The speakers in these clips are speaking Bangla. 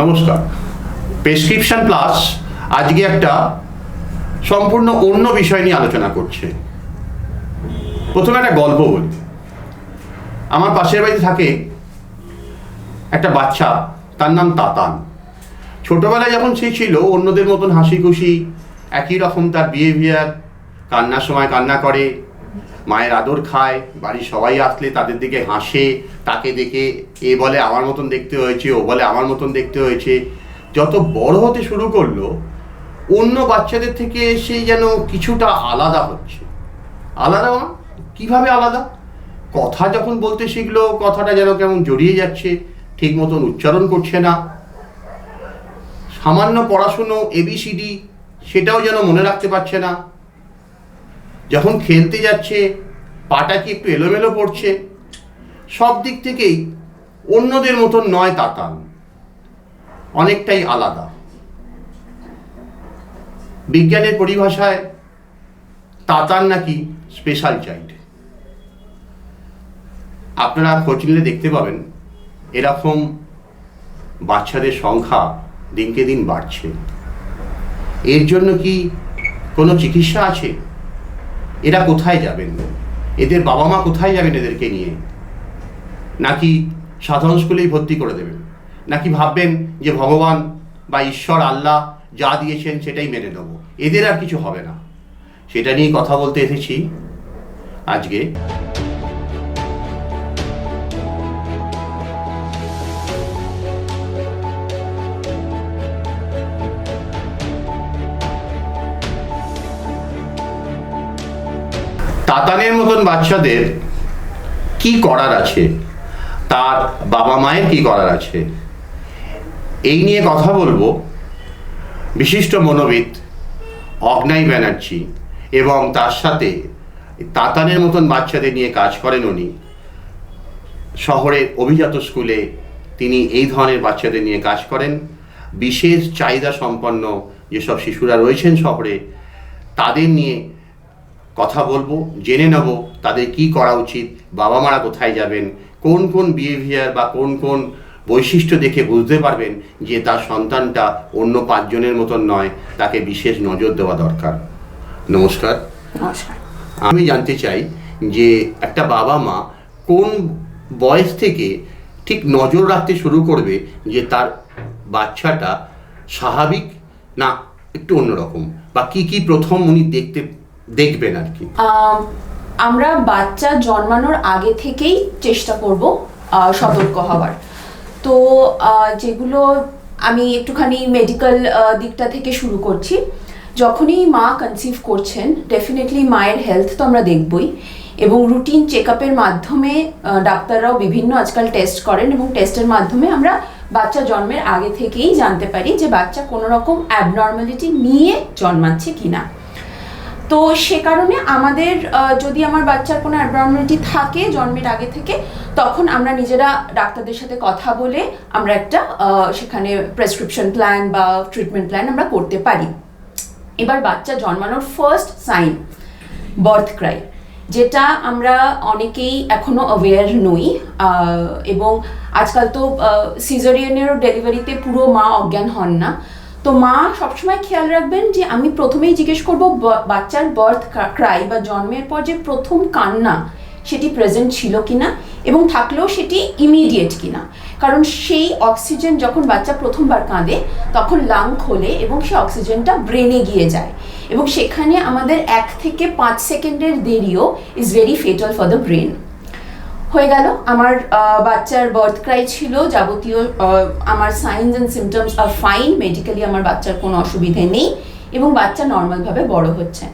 নমস্কার। প্রেসক্রিপশন প্লাস আজকে একটা সম্পূর্ণ অন্য বিষয় নিয়ে আলোচনা করছে। প্রথমে একটা গল্প বলি। আমার পাশের বাড়িতে থাকে একটা বাচ্চা, তার নাম তাতান। ছোটবেলায় যখন সে ছিল, অন্যদের মতন হাসি খুশি একই রকম তার বিহেভিয়ার কান্নার সময় কান্না করে মায়ের আদর খায়, বাড়ির সবাই আসলে তাদের দিকে হাসে, তাকে দেখে এ বলে আমার মতন দেখতে হয়েছে, ও বলে আমার মতন দেখতে হয়েছে। যত বড় হতে শুরু করল, অন্য বাচ্চাদের থেকে সে যেন কিছুটা আলাদা হচ্ছে। আলাদা মানে? কীভাবে আলাদা? কথা যখন বলতে শিখলো, কথাটা যেন কেমন জড়িয়ে যাচ্ছে, ঠিক মতন উচ্চারণ করছে না। সামান্য পড়াশুনো এবিসিডি সেটাও যেন মনে রাখতে পারছে না। যখন খেলতে যাচ্ছে, পাটা কি একটু এলোমেলো পড়ছে সব দিক থেকেই অন্যদের মতন নয় তাতান। অনেকটাই আলাদা। বিজ্ঞানের পরিভাষায় তাতান নাকি স্পেশাল চাইল্ড আপনারা খোঁজ নিলে দেখতে পাবেন, এরকম বাচ্চাদের সংখ্যা দিনকে দিন বাড়ছে। এর জন্য কি কোনো চিকিৎসা আছে? এরা কোথায় যাবেন? এদের বাবা মা কোথায় যাবেন এদেরকে নিয়ে? নাকি সাধারণ স্কুলেই ভর্তি করে দেবেন? নাকি ভাববেন যে ভগবান বা ঈশ্বর, আল্লাহ যা দিয়েছেন সেটাই মেনে নেব? এদের আর কিছু হবে না। সেটা নিয়ে কথা বলতে এসেছি। আজকে তাতানের মতন বাচ্চাদের কি করার আছে? তার বাবা মায়ের কি করার আছে? এই নিয়ে কথা বলব বিশিষ্ট মনোবিদ অগ্নাই ব্যানার্জি এবং তার সাথে তাতানের মতন বাচ্চাদের নিয়ে কাজ করেন উনি। শহরের অভিজাত স্কুলে তিনি এই ধরনের বাচ্চাদের নিয়ে কাজ করেন। বিশেষ চাহিদা সম্পন্ন যেসব শিশুরা রয়েছেন শহরে, তাদের নিয়ে কথা বলব জেনে নেব তাদের কি করা উচিত বাবা মারা কোথায় যাবেন কোন কোন বিহেভিয়ার বা কোন কোন বৈশিষ্ট্য দেখে বুঝতে পারবেন যে তার সন্তানটা অন্য পাঁচজনের মতন নয় তাকে বিশেষ নজর দেওয়া দরকার। নমস্কার। নমস্কার। আমি জানতে চাই যে একটা বাবা মা কোন বয়স থেকে ঠিক নজর রাখতে শুরু করবে যে তার বাচ্চাটা স্বাভাবিক না একটু অন্যরকম? বা কি কি প্রথম উনি দেখতে দেখবেন আর কি। আমরা বাচ্চা জন্মানোর আগে থেকেই চেষ্টা করব সতর্ক হওয়ার। তো যেগুলো আমি একটুখানি মেডিকেল দিকটা থেকে শুরু করছি। যখনই মা কনসিভ করছেন ডেফিনেটলি মায়ের হেলথ তো আমরা দেখবই এবং রুটিন চেক আপের মাধ্যমে ডাক্তাররাও বিভিন্ন আজকাল টেস্ট করেন এবং টেস্টের মাধ্যমে আমরা বাচ্চা জন্মের আগে থেকেই জানতে পারি যে বাচ্চা কোনো রকম অ্যাবনর্মালিটি নিয়ে জন্মাচ্ছে কিনা। তো সে কারণে আমাদের যদি আমার বাচ্চার কোনো অ্যাবনর্মালিটি থাকে জন্মের আগে থেকে, তখন আমরা নিজেরা ডাক্তারদের সাথে কথা বলে আমরা একটা সেখানে প্রেসক্রিপশন প্ল্যান বা ট্রিটমেন্ট প্ল্যান আমরা করতে পারি। এবার বাচ্চা জন্মানোর ফার্স্ট সাইন বার্থ ক্রাই যেটা আমরা অনেকেই এখনও অ্যাওয়্যার নই এবং আজকাল তো সিজারিয়ানের ডেলিভারিতে পুরো মা অজ্ঞান হন না। তো মা সবসময় খেয়াল রাখবেন যে আমি প্রথমেই জিজ্ঞেস করব বাচ্চার বার্থ ক্রাই বা জন্মের পর যে প্রথম কান্না, সেটি প্রেজেন্ট ছিল কিনা এবং থাকলেও সেটি ইমিডিয়েট কিনা। কারণ সেই অক্সিজেন যখন বাচ্চা প্রথমবার কাঁদে, তখন লাং খোলে এবং সেই অক্সিজেনটা ব্রেনে গিয়ে যায়। এবং সেখানে আমাদের এক থেকে পাঁচ সেকেন্ডের দেরিও is very fatal for the brain হয়ে গেল। আমার বাচ্চার বার্থ ক্রাই ছিল। যাবতীয় আমার সাইনস অ্যান্ড সিমটমস আর ফাইন মেডিকেলি আমার বাচ্চার কোনো অসুবিধে নেই এবং বাচ্চা নর্মালভাবে বড় হচ্ছে।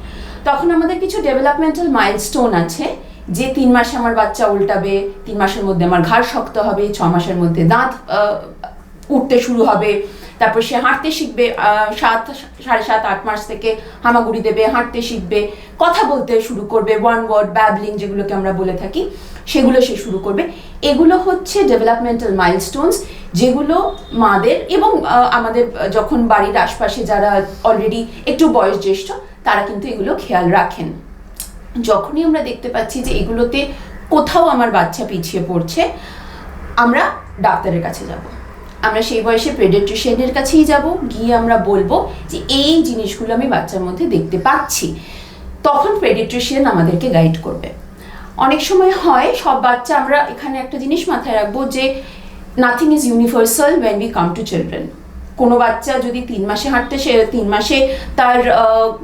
তখন আমাদের কিছু ডেভেলপমেন্টাল মাইলস্টোন আছে, যে তিন মাসে আমার বাচ্চা উল্টাবে, তিন মাসের মধ্যে আমার ঘাড় শক্ত হবে, ছ মাসের মধ্যে দাঁত উঠতে শুরু হবে। তারপর সে হাঁটতে শিখবে সাত, সাড়ে সাত, আট মাস থেকে হামাগুড়ি দেবে, হাঁটতে শিখবে, কথা বলতে শুরু করবে ওয়ান ওয়ার্ড ব্যাবলিং যেগুলোকে আমরা বলে থাকি, সেগুলো সে শুরু করবে। এগুলো হচ্ছে ডেভেলপমেন্টাল মাইলস্টোনস যেগুলো মাদের এবং আমাদের যখন বাড়ির আশপাশে যারা অলরেডি একটু বয়স জ্যেষ্ঠ তারা কিন্তু এগুলো খেয়াল রাখেন। যখনই আমরা দেখতে পাচ্ছি যে এগুলোতে কোথাও আমার বাচ্চা পিছিয়ে পড়ছে, আমরা ডাক্তারের কাছে যাব। আমরা সেই বয়সে পেডিয়াট্রিশিয়ানের কাছেই যাব, গিয়ে আমরা বলব যে এই জিনিসগুলো আমি বাচ্চার মধ্যে দেখতে পাচ্ছি। তখন পেডিয়াট্রিশিয়ান আমাদেরকে গাইড করবে। অনেক সময় হয়, সব বাচ্চা আমরা এখানে একটা জিনিস মাথায় রাখব যে nothing is universal when we come to children কোনো বাচ্চা যদি তিন মাসে হাঁটতে সে, তিন মাসে তার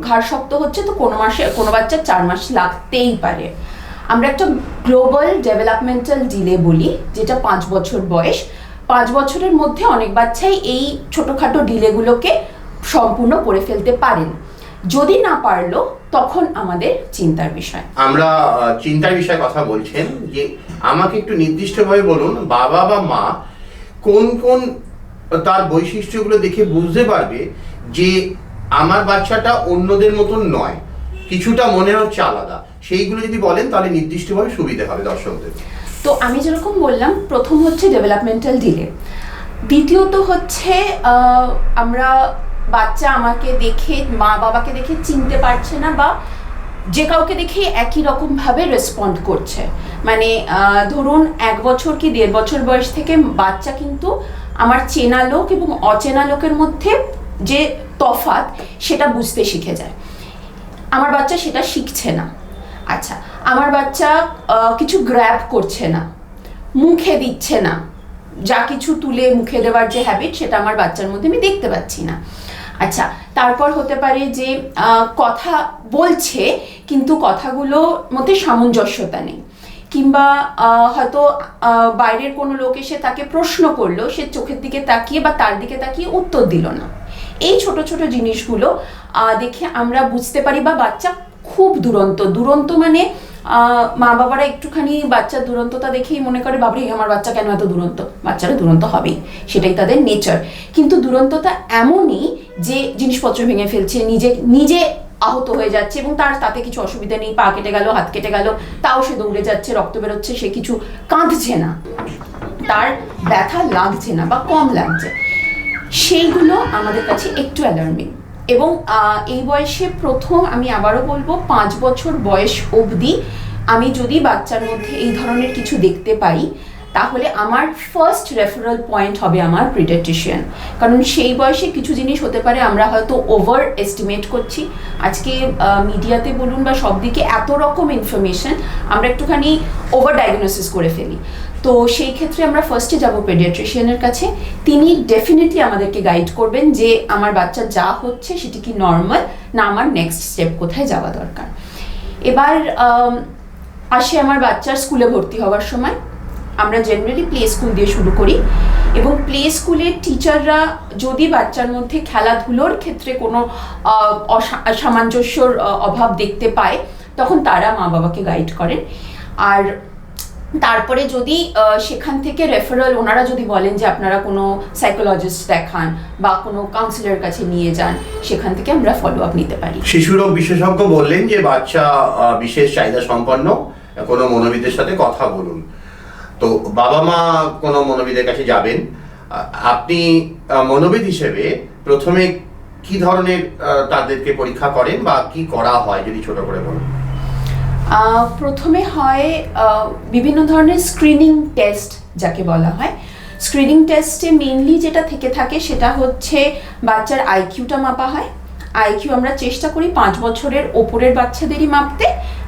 ঘাড় শক্ত হচ্ছে তো কোনো মাসে, কোনো বাচ্চা চার মাস লাগতেই পারে। আমরা একটা গ্লোবাল ডেভেলপমেন্টাল ডিলে বলি, যেটা পাঁচ বছর বয়স। পাঁচ বছরের মধ্যে অনেক বাচ্চাই এই ছোটোখাটো ডিলেগুলোকে সম্পূর্ণ করে ফেলতে পারেন। যদি না পারল, তখন আমাদের চিন্তার বিষয়। আমরা চিন্তার বিষয়ে কথা বলছেন যে আমাকে একটু নির্দিষ্টভাবে বলুন, বাবা বা মা কোন কোন তার বৈশিষ্ট্যগুলো দেখে বুঝতে পারবে যে আমার বাচ্চাটা অন্যদের মতন নয়, কিছুটা মনে হচ্ছে আলাদা। সেইগুলো যদি বলেন, তাহলে নির্দিষ্টভাবে সুবিধা হবে দর্শকদের। তো আমি যেরকম বললাম, প্রথম হচ্ছে ডেভেলপমেন্টাল ডিলে দ্বিতীয়ত হচ্ছে আমরা বাচ্চা আমাকে দেখে, মা বাবাকে দেখে চিনতে পারছে না বা যে কাউকে দেখে একই রকমভাবে রেসপন্ড করছে। মানে ধরুন এক বছর কি দেড় বছর বয়স থেকে বাচ্চা কিন্তু আমার চেনা লোক এবং অচেনা লোকের মধ্যে যে তফাৎ, সেটা বুঝতে শিখে যায়। আমার বাচ্চা সেটা শিখছে না। আচ্ছা আমার বাচ্চা কিছু গ্র্যাপ করছে না, মুখে দিচ্ছে না। যা কিছু তুলে মুখে দেওয়ার যে হ্যাবিট সেটা আমার বাচ্চার মধ্যে আমি দেখতে পাচ্ছি না। আচ্ছা তারপর হতে পারে যে কথা বলছে, কিন্তু কথাগুলোর মধ্যে সামঞ্জস্যতা নেই। কিংবা হয়তো বাইরের কোনো লোক এসে তাকে প্রশ্ন করল, সে চোখের দিকে তাকিয়ে বা তার দিকে তাকিয়ে উত্তর দিল না। এই ছোট ছোট জিনিসগুলো দেখে আমরা বুঝতে পারি বা বাচ্চা খুব দুরন্ত। দুরন্ত মানে মা বাবারা একটুখানি বাচ্চার দুরন্ততা দেখেই মনে করে, বাবরে, আমার বাচ্চা কেন এত দুরন্ত? বাচ্চারা দুরন্ত হবেই, সেটাই তাদের নেচার কিন্তু দুরন্ততা এমনই যে জিনিসপত্র ভেঙে ফেলছে, নিজে নিজে আহত হয়ে যাচ্ছে এবং তার তাতে কিছু অসুবিধা নেই, পা কেটে গেল, হাত কেটে গেল, তাও সে দৌড়ে যাচ্ছে, রক্ত বেরোচ্ছে, সে কিছু কাঁদছে না। তার ব্যথা লাগছে না বা কম লাগছে। সেইগুলো আমাদের কাছে একটু অ্যালার্মিং এবং এই বয়সে প্রথম আমি আবারও বলব, পাঁচ বছর বয়স অবধি আমি যদি বাচ্চার মধ্যে এই ধরনের কিছু দেখতে পাই, তাহলে আমার ফার্স্ট রেফারেল পয়েন্ট হবে আমার প্রিডেট্রিশিয়ান কারণ সেই বয়সে কিছু জিনিস হতে পারে, আমরা হয়তো ওভার এস্টিমেট করছি। আজকে মিডিয়াতে বলুন বা সব দিকে এত রকম ইনফরমেশন আমরা একটুখানি ওভার ডায়াগনোসিস করে ফেলি। তো সেই ক্ষেত্রে আমরা ফার্স্টে যাব পেডিয়াট্রিশিয়ানের কাছে। তিনি ডেফিনেটলি আমাদেরকে গাইড করবেন যে আমার বাচ্চা যা হচ্ছে সেটি কি নর্মাল না আমার নেক্সট স্টেপ কোথায় যাওয়া দরকার। এবার আসে আমার বাচ্চার স্কুলে ভর্তি হওয়ার সময়। আমরা জেনারেলি প্লে স্কুল দিয়ে শুরু করি এবং প্লে স্কুলের টিচাররা যদি বাচ্চার মধ্যে খেলাধুলোর ক্ষেত্রে কোনো সামঞ্জস্যর অভাব দেখতে পায়, তখন তারা মা বাবাকে গাইড করেন। আর তারপরে যদি সেখান থেকে রেফারেল ওনারা যদি বলেন যে আপনারা কোনো সাইকোলজিস্ট দেখান বা কোনো কাউন্সিলর কাছে নিয়ে যান, সেখান থেকে আমরা ফলো আপ নিতে পারি। শিশুরোগ বিশেষজ্ঞ বললেন যে বাচ্চা বিশেষ চাহিদা সম্পন্ন, কোনো মনোবিদের সাথে কথা বলুন। তো বাবা মা কোনো মনোবিদের কাছে যাবেন আপনি মনোবিদ হিসেবে প্রথমে কি ধরনের তাদেরকে পরীক্ষা করেন বা কি করা হয়, যদি ছোট করে বলুন? প্রথমে হয় বিভিন্ন ধরনের স্ক্রিনিং টেস্ট যাকে বলা হয়। স্ক্রিনিং টেস্টে মেইনলি যেটা থেকে থাকে সেটা হচ্ছে বাচ্চার আইকিউটা মাপা হয়। আইকিউ আমরা চেষ্টা করি পাঁচ বছরের ওপরের বাচ্চাদেরই মাপতে।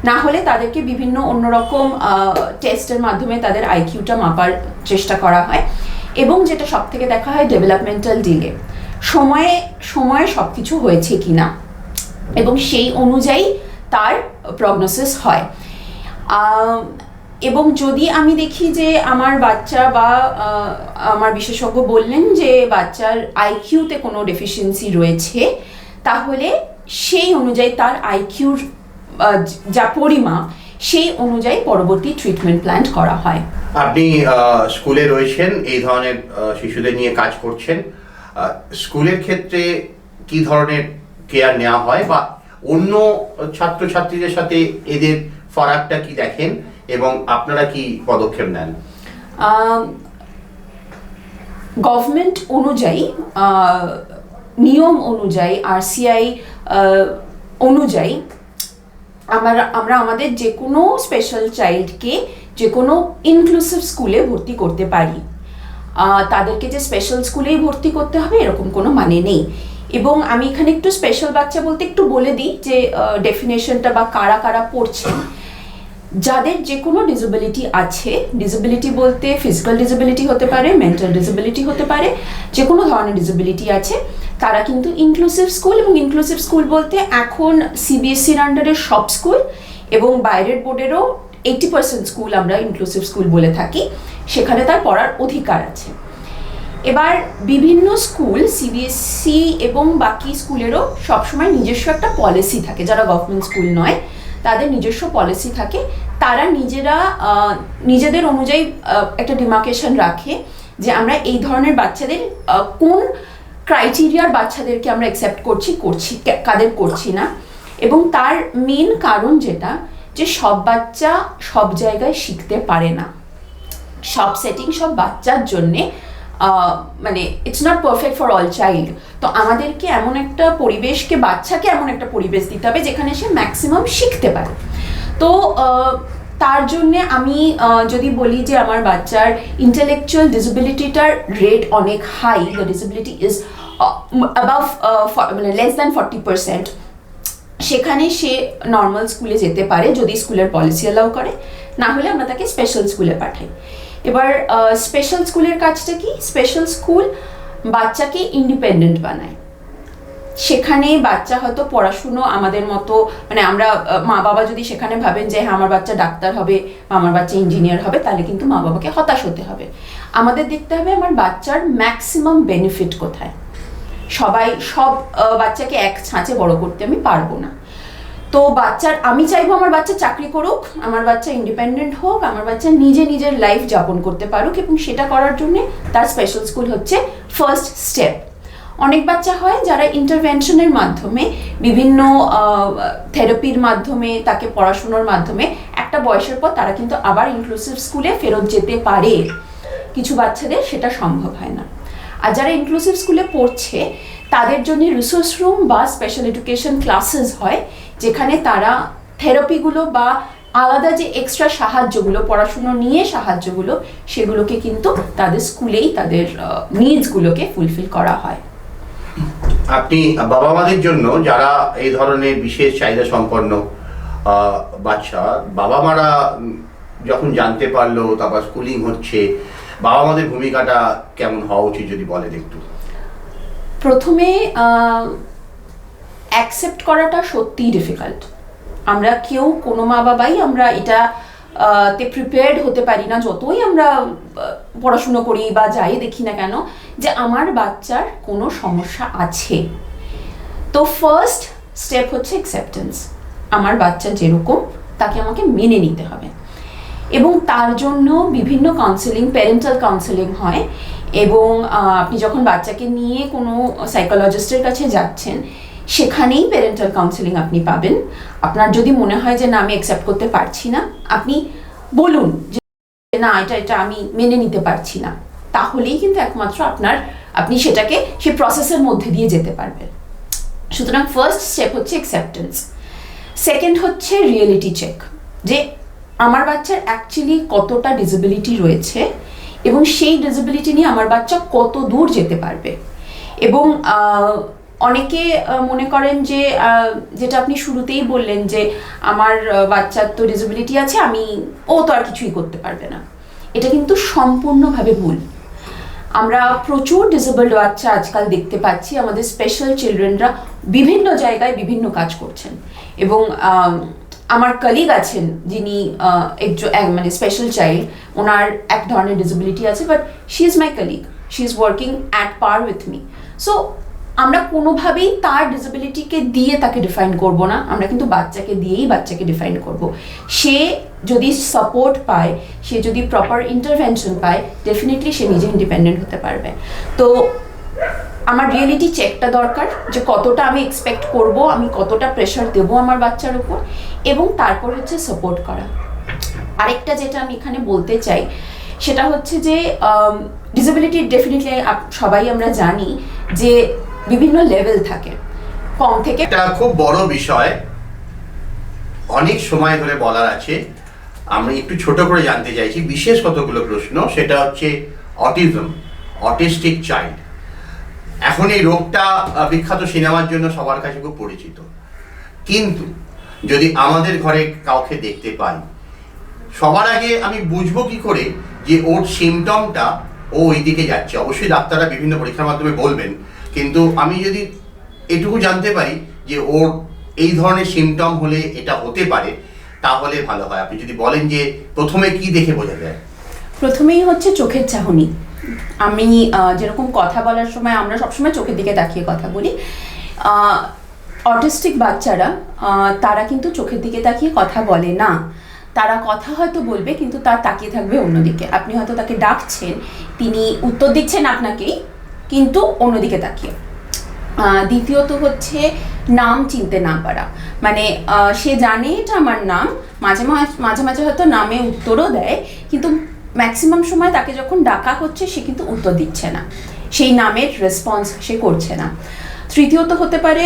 না হলে তাদেরকে বিভিন্ন অন্যরকম টেস্টের মাধ্যমে তাদের আইকিউটা মাপার চেষ্টা করা হয়। এবং যেটা সব থেকে দেখা হয় ডেভেলপমেন্টাল ডিলে সময়ে সময়ে সব কিছু হয়েছে কিনা। এবং সেই অনুযায়ী তার প্রগনোসিস হয়। এবং যদি আমি দেখি যে আমার বাচ্চা বা আমার বিশেষজ্ঞ বললেন যে বাচ্চার আইকিউতে কোনো ডেফিসিয়েন্সি রয়েছে, তাহলে সেই অনুযায়ী তার আইকিউর যা পরিমাপ, সেই অনুযায়ী পরবর্তী ট্রিটমেন্ট প্ল্যান করা হয়। আপনি স্কুলে রয়েছেন, এই ধরনের শিশুদের নিয়ে কাজ করছেন। স্কুলের ক্ষেত্রে কি ধরনের কেয়ার নেওয়া হয় বা অন্য ছাত্রছাত্রীদের সাথে এদের ফারাকটা কি দেখেন এবং আপনারা কি পদক্ষেপ নেন? গভর্নমেন্ট অনুযায়ী নিয়ম অনুযায়ী আরসিআই অনুযায়ী আমরা আমরা আমাদের যে কোনো স্পেশাল চাইল্ডকে যে কোনো ইনক্লুসিভ স্কুলে ভর্তি করতে পারি। তাদেরকে যে স্পেশাল স্কুলেই ভর্তি করতে হবে এরকম কোনো মানে নেই। এবং আমি এখানে একটু স্পেশাল বাচ্চা বলতে একটু বলে দিই যে ডেফিনেশনটা বা কারা কারা পড়ছেন যাদের যে কোনো ডিসেবিলিটি আছে ডিসেবিলিটি বলতে ফিজিক্যাল ডিসেবিলিটি হতে পারে মেন্টাল ডিসেবিলিটি হতে পারে যে কোনো ধরনের ডিসেবিলিটি আছে, তারা কিন্তু ইনক্লুসিভ স্কুল এবং ইনক্লুসিভ স্কুল বলতে এখন সিবিএসসির আন্ডারের সব স্কুল এবং বাইরের বোর্ডেরও এইটি পার্সেন্ট স্কুল আমরা ইনক্লুসিভ স্কুল বলে থাকি। সেখানে তার পড়ার অধিকার আছে। এবার বিভিন্ন স্কুল সিবিএসসি এবং বাকি স্কুলেরও সবসময় নিজস্ব একটা পলিসি থাকে। যারা গভর্নমেন্ট স্কুল নয়, তাদের নিজস্ব পলিসি থাকে। তারা নিজেরা নিজেদের অনুযায়ী একটা ডিমার্কেশন রাখে যে আমরা এই ধরনের বাচ্চাদের কোন ক্রাইটেরিয়ার বাচ্চাদেরকে আমরা অ্যাকসেপ্ট করছি করছি কাদের করছি না। এবং তার মেন কারণ যেটা, যে সব বাচ্চা সব জায়গায় শিখতে পারে না। সব সেটিং সব বাচ্চার জন্যে মানে it's not perfect for all child তো আমাদেরকে এমন একটা পরিবেশকে, বাচ্চাকে এমন একটা পরিবেশ দিতে হবে যেখানে সে ম্যাক্সিমাম শিখতে পারে। তো তার জন্যে আমি যদি বলি যে আমার বাচ্চার ইন্টেলেকচুয়াল ডিসেবিলিটিটার রেট অনেক high the disability is above মানে লেস দ্যান ফর্টি পার্সেন্ট সেখানে সে নর্মাল স্কুলে যেতে পারে, যদি স্কুলের পলিসি অ্যালাউ করে, না হলে আমরা তাকে স্পেশাল স্কুলে পাঠাই। এবার স্পেশাল স্কুলের কাজটা কি? স্পেশাল স্কুল বাচ্চাকে ইন্ডিপেন্ডেন্ট বানায়। সেখানে বাচ্চা হয়তো পড়াশুনো আমাদের মতো মানে আমরা মা বাবা যদি সেখানে ভাবেন যে হ্যাঁ আমার বাচ্চা ডাক্তার হবে বা আমার বাচ্চা ইঞ্জিনিয়ার হবে, তাহলে কিন্তু মা বাবাকে হতাশ হতে হবে। আমাদের দেখতে হবে আমার বাচ্চার ম্যাক্সিমাম বেনিফিট কোথায়। সবাই সব বাচ্চাকে এক ছাঁচে বড় করতে আমি পারব না। তো বাচ্চার, আমি চাইব আমার বাচ্চা চাকরি করুক, আমার বাচ্চা ইন্ডিপেন্ডেন্ট হোক, আমার বাচ্চা নিজে নিজের লাইফ যাপন করতে পারুক এবং সেটা করার জন্য তার স্পেশাল স্কুল হচ্ছে ফার্স্ট স্টেপ অনেক বাচ্চা হয় যারা ইন্টারভেনশনের মাধ্যমে, বিভিন্ন থেরাপির মাধ্যমে, তাকে পড়াশুনোর মাধ্যমে একটা বয়সের পর তারা কিন্তু আবার ইনক্লুসিভ স্কুলে ফেরত যেতে পারে। কিছু বাচ্চাদের সেটা সম্ভব হয় না। আর যারা ইনক্লুসিভ স্কুলে পড়ছে, তাদের জন্য রিসোর্স রুম বা স্পেশাল এডুকেশন ক্লাসেস হয়। যেখানে তারা থেরাপিগুলো বা আলাদা যে এক্সট্রা সাহায্যগুলো পড়াশুনো নিয়ে সাহায্যগুলো সেগুলোকে কিন্তু তাদের স্কুলেই তাদের নিডসগুলোকে ফুলফিল করা হয়। আপনি বাবা মাদের জন্য যারা এই ধরনের বিশেষ চাহিদা সম্পন্ন বাচ্চা বাবা মারা যখন জানতে পারল তারপর স্কুলিং হচ্ছে বাবা মাদের ভূমিকাটা কেমন হওয়া উচিত যদি বলেন একটু? প্রথমে অ্যাকসেপ্ট করাটা সত্যিই ডিফিকাল্ট আমরা কেউ, কোনো মা বাবাই আমরা এটা তে প্রিপেয়ার্ড হতে পারি না যতই আমরা পড়াশুনো করি বা যাই দেখি না কেন, যে আমার বাচ্চার কোনো সমস্যা আছে। তো ফার্স্ট স্টেপ হচ্ছে অ্যাকসেপ্টেন্স আমার বাচ্চা যেরকম, তাকে আমাকে মেনে নিতে হবে। এবং তার জন্য বিভিন্ন কাউন্সেলিং প্যারেন্টাল কাউন্সেলিং হয়। এবং আপনি যখন বাচ্চাকে নিয়ে কোনো সাইকোলজিস্টের কাছে যাচ্ছেন সেখানেই প্যারেন্টাল কাউন্সেলিং আপনি পাবেন। আপনার যদি মনে হয় যে না, আমি অ্যাকসেপ্ট করতে পারছি না, আপনি বলুন যে, না, এটা এটা আমি মেনে নিতে পারছি না। তাহলেই কিন্তু একমাত্র আপনার, আপনি সেটাকে, সে প্রসেসের মধ্যে দিয়ে যেতে পারবেন। সুতরাং ফার্স্ট স্টেপ হচ্ছে অ্যাকসেপ্টেন্স সেকেন্ড হচ্ছে রিয়েলিটি চেক যে আমার বাচ্চার অ্যাকচুয়ালি কতটা ডিসেবিলিটি রয়েছে এবং সেই ডিসেবিলিটি নিয়ে আমার বাচ্চা কত দূর যেতে পারবে। এবং অনেকে মনে করেন যে যেটা আপনি শুরুতেই বললেন যে, আমার বাচ্চার তো ডিসেবিলিটি আছে, আমি, ও তো আর কিছুই করতে পারবে না। এটা কিন্তু সম্পূর্ণভাবে ভুল। আমরা প্রচুর ডিসেবলড বাচ্চা আজকাল দেখতে পাচ্ছি, আমাদের স্পেশাল চিলড্রেনরা বিভিন্ন জায়গায় বিভিন্ন কাজ করছেন। এবং আমার কলিগ আছেন, যিনি একজন মানে স্পেশাল চাইল্ড ওনার এক ধরনের ডিসেবিলিটি আছে but she is my colleague she is working at par with me so আমরা কোনোভাবেই তার ডিসেবিলিটিকে দিয়ে তাকে ডিফাইন করব না। আমরা কিন্তু বাচ্চাকে দিয়েই বাচ্চাকে ডিফাইন করব। সে যদি সাপোর্ট পায়, সে যদি প্রপার ইন্টারভেনশন পায় ডেফিনেটলি সে নিজে ইন্ডিপেন্ডেন্ট হতে পারবে। তো আমার রিয়েলিটি চেকটা দরকার যে কতটা আমি এক্সপেক্ট করব, আমি কতটা প্রেশার দেবো আমার বাচ্চার উপর এবং তারপর হচ্ছে সাপোর্ট করা। আরেকটা যেটা আমি এখানে বলতে চাই, সেটা হচ্ছে যে ডিসেবিলিটি ডেফিনেটলি সবাই আমরা জানি যে বিভিন্ন লেভেল থাকে। কম থেকে এটা খুব বড় বিষয়। অনেক সময় ধরে বলার আছে। আমি একটু ছোট করে জানতে চাইছি, বিশেষ কতগুলো প্রশ্ন? সেটা হচ্ছে অটিজম অটিস্টিক চাইল্ড এখন এই রোগটা বিখ্যাত সিনেমার জন্য সবার কাছে খুব পরিচিত। কিন্তু যদি আমাদের ঘরে কাউকে দেখতে পাই, সবার আগে আমি বুঝব কি করে যে ওর সিমটমটা ও ওই দিকে যাচ্ছে। অবশ্যই ডাক্তাররা বিভিন্ন পরীক্ষার মাধ্যমে বলবেন কিন্তু আমি যদি এটুকু জানতে পারি যে ওর এই ধরনের সিমটম হলে এটা হতে পারে, তাহলে ভালো হয়। আপনি যদি বলেন যে প্রথমে কি দেখে বোঝা যায়? প্রথমেই হচ্ছে চোখের চাহনি। আমি যেরকম কথা বলার সময় আমরা সবসময় চোখের দিকে তাকিয়ে কথা বলি অটিস্টিক বাচ্চারা তারা কিন্তু চোখের দিকে তাকিয়ে কথা বলে না। তারা কথা হয়তো বলবে, কিন্তু তার তাকিয়ে থাকবে অন্যদিকে। আপনি হয়তো তাকে ডাকছেন, তিনি উত্তর দিচ্ছেন আপনাকেই কিন্তু অন্যদিকে তাকিয়ে। দ্বিতীয়ত হচ্ছে নাম চিনতে না পারা। মানে সে জানে এটা আমার নাম, মাঝে মাঝে মাঝে হয়তো নামে উত্তরও দেয়, কিন্তু ম্যাক্সিমাম সময় তাকে যখন ডাকা হচ্ছে, সে কিন্তু উত্তর দিচ্ছে না। সেই নামের রেসপন্স সে করছে না। তৃতীয়ত হতে পারে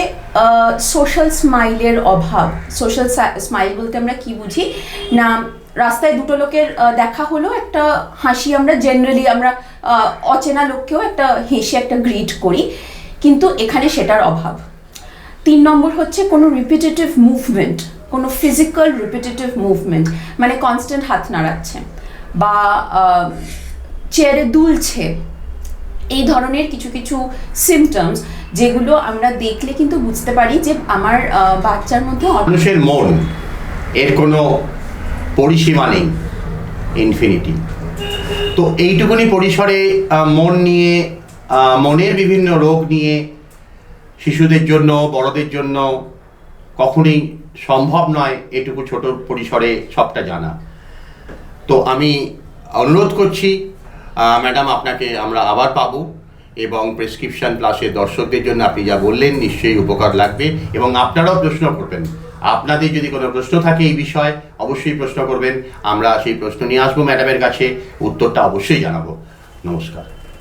সোশ্যাল স্মাইলের অভাব। সোশ্যাল স্মাইল বলতে আমরা কি বুঝি? না রাস্তায় দুটো লোকের দেখা হলো, একটা হাসি আমরা জেনারেলি আমরা অচেনা লোককেও একটা হেসে একটা গ্রিট করি, কিন্তু এখানে সেটার অভাব। তিন নম্বর হচ্ছে কোনো রিপিটেটিভ মুভমেন্ট কোনো ফিজিক্যাল রিপিটেটিভ মুভমেন্ট মানে কনস্ট্যান্ট হাত নাড়াচ্ছে বা চেয়ারে দুলছে, এই ধরনের কিছু কিছু সিমটমস যেগুলো আমরা দেখলে কিন্তু বুঝতে পারি যে আমার বাচ্চার মধ্যে মানুষের মন, এর কোনো পরিসীমা নেই ইনফিনিটি তো এইটুকুনি পরিসরে মন নিয়ে মনের বিভিন্ন রোগ নিয়ে, শিশুদের জন্য, বড়দের জন্য, কখনোই সম্ভব নয় এটুকু ছোট পরিসরে সবটা জানা। তো আমি অনুরোধ করছি ম্যাডাম, আপনাকে আমরা আবার পাবো এবং প্রেসক্রিপশন প্লাসের দর্শকদের জন্য আপনি যা বললেন নিশ্চয়ই উপকার লাগবে এবং আপনারাও প্রশ্ন করবেন। আপনাদের যদি কোনো প্রশ্ন থাকে এই বিষয়ে অবশ্যই প্রশ্ন করবেন। আমরা সেই প্রশ্ন নিয়ে আসব ম্যাডামের কাছে। উত্তরটা অবশ্যই জানাব। নমস্কার।